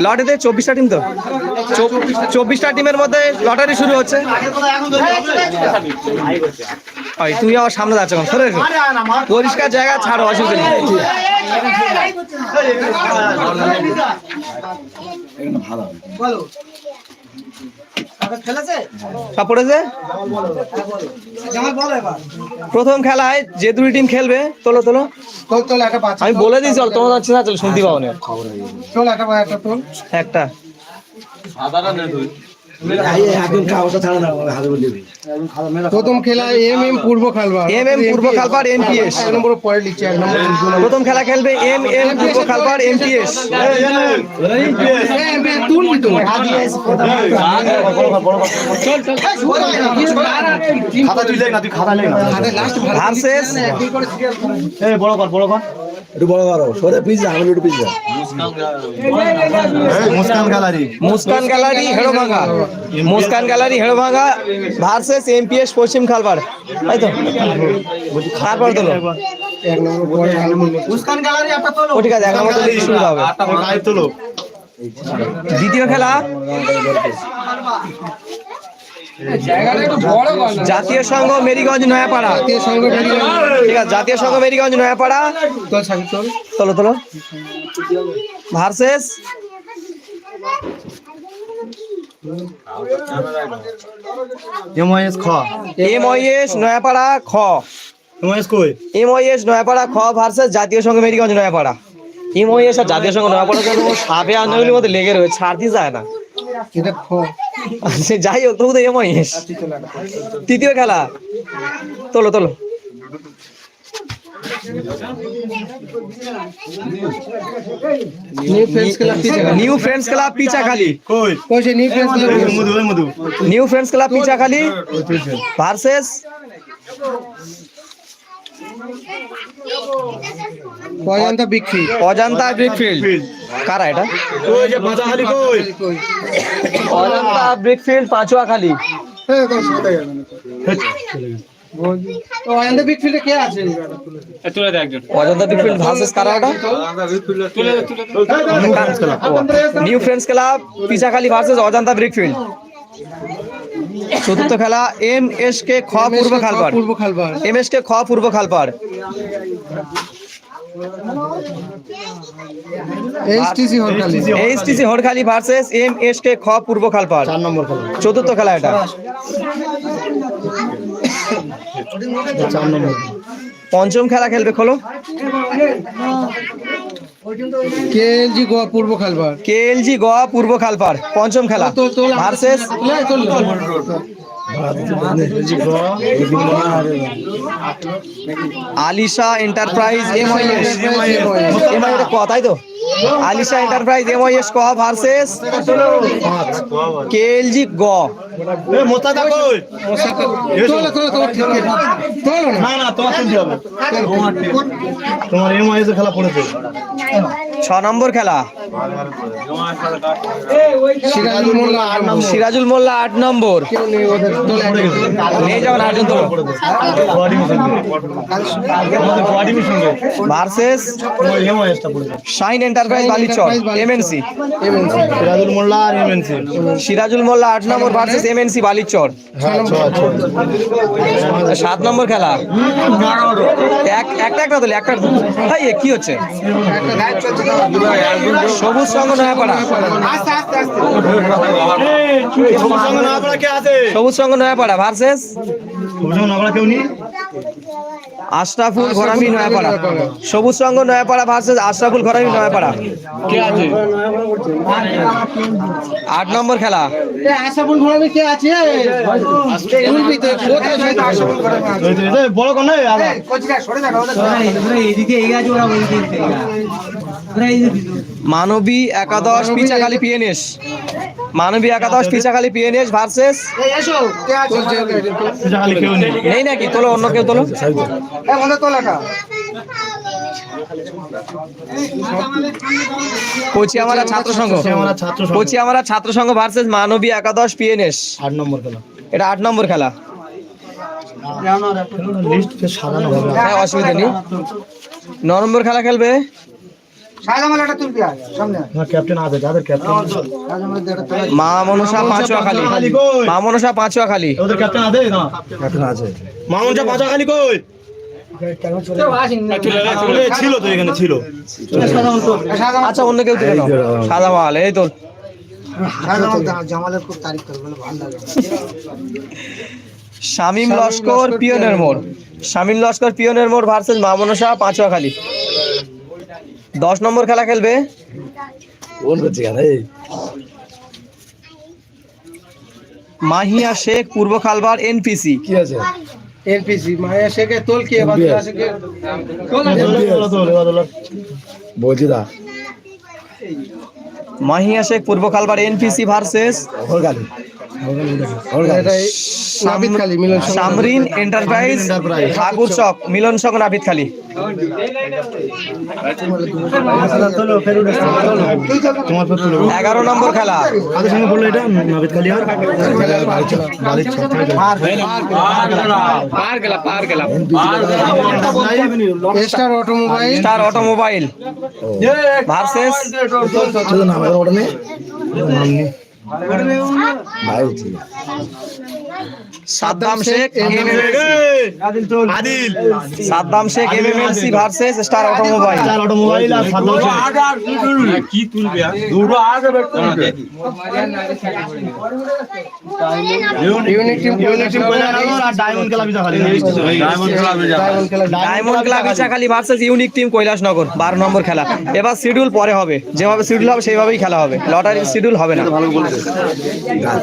লটারিতে চব্বিশটা টিম তো? চব্বিশটা টিমের মধ্যে লটারি শুরু হচ্ছে। ওই, তুমি আমার সামনে যাচ্ছ সরে পরিষ্কার জায়গা ছাড়ো অসুবিধা নেই। সব পড়েছে? প্রথম খেলায় যে দুই টিম খেলবে তোলো তোলো। আমি বলে দিই চল তোমার হচ্ছে না চল শুনতে পাবো না। একটা একটা। প্রথম খেলা এম এম পূর্ব খালবার। এম এম পূর্ব খালপাড় এমপিএস এক নম্বর পরে লিখছি এক নম্বর প্রথম খেলা খেলবে এম এম পূর্ব খালপাড় এমপিএস খাতা তুই লেখ না তুই খাতা লেখ ভার্সেস। বড় কর বড় কর। একটু বড় করো। সরে পিজ্জা আমি একটু Muskan gallery. Muskan gallery Herobhanga. Muskan gallery Herobhanga versus MPS পশ্চিম খালপাড়। তাই তো? তোলো। পরে এক নম্বর ও ঠিক আছে এক নম্বর তোলে শুরু হবে। তোলো দ্বিতীয় খেলা। জাতীয় সংঘ মেরিগঞ্জ নয়াপাড়া। জাতীয় সংঘ ঠিক আছে জাতীয় সংঘ মেরিগঞ্জ নয়াপাড়া। তোল তোল। তোলো তোলো। ভার্সেস। এমআইএস খ। এমওএস নয়াপাড়া খ। এমআইএস কই? নয়াপাড়া খ ভার্সেস জাতীয় সংঘ মেরিগঞ্জ নয়াপাড়া। এমওএস আর জাতীয় সংঘ নয়াপাড়া যেন সাপে আন্দোলনের মধ্যে লেগে রয়েছে ছাড়তে যায় না। এটা খ। সে যাই হোক তবু তো এমওএস তৃতীয় খেলা। তোলো তোলো। নিউ ফ্রেন্ডস ক্লাব পিছে নিউ ফ্রেন্ডস ক্লাব পিচাখালি কই? সে নিউ ফ্রেন্ডস ক্লাব মধু মধু। New friends club Pichakhali versus Ajanta বিক্রি অজন্তা ব্রিকফিল্ড কারা এটা? কই যে পাঁচাখালি কই? অজন্তা ব্রিকফিল্ড পাঁচুয়াখালী। হ্যাঁ তো সেটাই তো অজন্তা বিক্রিতে কে আছে? অজন্তা ব্রিকফিল্ড ভার্সেস কারা এটা new friends club Pichakhali versus Ajanta brickfield চতুর্থ খেলা এম এস কে খ পূর্ব খালপাড়। পূর্ব খালবার এম এস কে খ পূর্ব Khalpar. HTC Harkhali. Versus M S K খ পূর্ব খালপাড়। চার নম্বর খেলা। চতুর্থ খেলা এটা। চার নম্বর। পঞ্চম খেলা খেলবে খোলো। কেএলজি গোয়া পূর্ব খালপার কেএলজি গোয়া পূর্ব খালপাড় পঞ্চম খেলা। Versus? Alisha enterprise M I ক তাই তো। Alisha enterprise M I S. ক ভার্সেস কেএলজি গ ছ নম্বর খেলা। সিরাজুল মোল্লা আর নম্বর। সিরাজুল মোল্লা আট নম্বর। নিয়ে যাবেন আটজন তো বডি মিশন আমাদের body mission versus shine enterprise Balichar MNC MNC Sirajul Molla আর এমএনসি সিরাজুল মোল্লা আট নম্বর ভার্সেস এমএনসি বালিচর। হ্যাঁ সাত নম্বর খেলা। এক একটা একটা তোলে একটা ভাই কি হচ্ছে? সবুজ সংঘ নয়াপাড়া। সবুজ সঙ্গে না পড়া কে আছে? সবুজ সংঘ নয়াপাড়া ভার্সেস? সবুজ সঙ্গে না পড়া কেউ নেই? আশরাফুল ঘরামি নয়াপাড়া। সবুজ সংঘ নয়াপাড়া ভার্সেস আশরাফুল ঘরামি নয়াপাড়া। আট নম্বর খেলা। আশাফুল ঘোড়ামি কে আছে? আছে? বড় কোন নাই আর মানবী একাদশ পিচাখালী পিএনএস। মানবী একাদশ পিচাখালী পিএনএস ভার্সেস নেই নাকি? তোলো অন্য কেউ তোলো। এ বলে তোল এটা কোচি আমার ছাত্র আমরা ছাত্র সংঘ। কোচি আমার ছাত্র সংঘ ভার্সেস মানবী একাদশ পিএনএস। আট নম্বর খেলা। এটা আট নম্বর খেলা। হ্যাঁ অসুবিধা নেই। ন নম্বর খেলা খেলবে? মা মনসা পাঁচুয়া খালি। মা মনসা পাঁচুয়া খালি। ওদের ক্যাপ্টেন আছে? না। ক্যাপ্টেন আছে। মামুন চা পাঁচা খালি কই? ছিল তো এখানে ছিল। আচ্ছা অন্য কেউ তুলে সাদা মাল এই তো শাহজামাল জামালের খুব তারিফ করে ভালো লাগে। শামিম লস্কর পিয়নের মোড়। শামিম লস্কর পিয়নের মোড় ভার্সেস মা মনসা পাঁচুয়া খালি। দশ নম্বর খেলা খেলবে? মাহিয়া শেখ পূর্ব খালবার এনপিসি কি আছে? এলপিসি মায়া শেখে তোল কি? বলছি দা মাহিয়া শেখ পূর্ব খালবার এনপিসি ভার্সেস খালি সামরিন এন্টারপ্রাইজ ঠাকুর চক মিলন চক নাপিত খালি। তোমার পর তুলো এগারো নম্বর খেলা star automobile. Star automobile. Versus. নাম নেই ভাই ঠিক আছে। Saddam Sheikh Adil. Saddam Sheikh MMLC versus star automobile. চার অটোমোবাইল আর সাত দশ ইউনিটি ইউনিটি আর ডায়মন্ড খেলা। বিজা খালি diamond club Ichhakhali versus unique team Kailashnagar বারো নম্বর খেলা। এবার শিডিউল পরে হবে। যেভাবে শিডিউল হবে সেইভাবেই খেলা হবে। লটারির শিডিউল হবে না। গাছ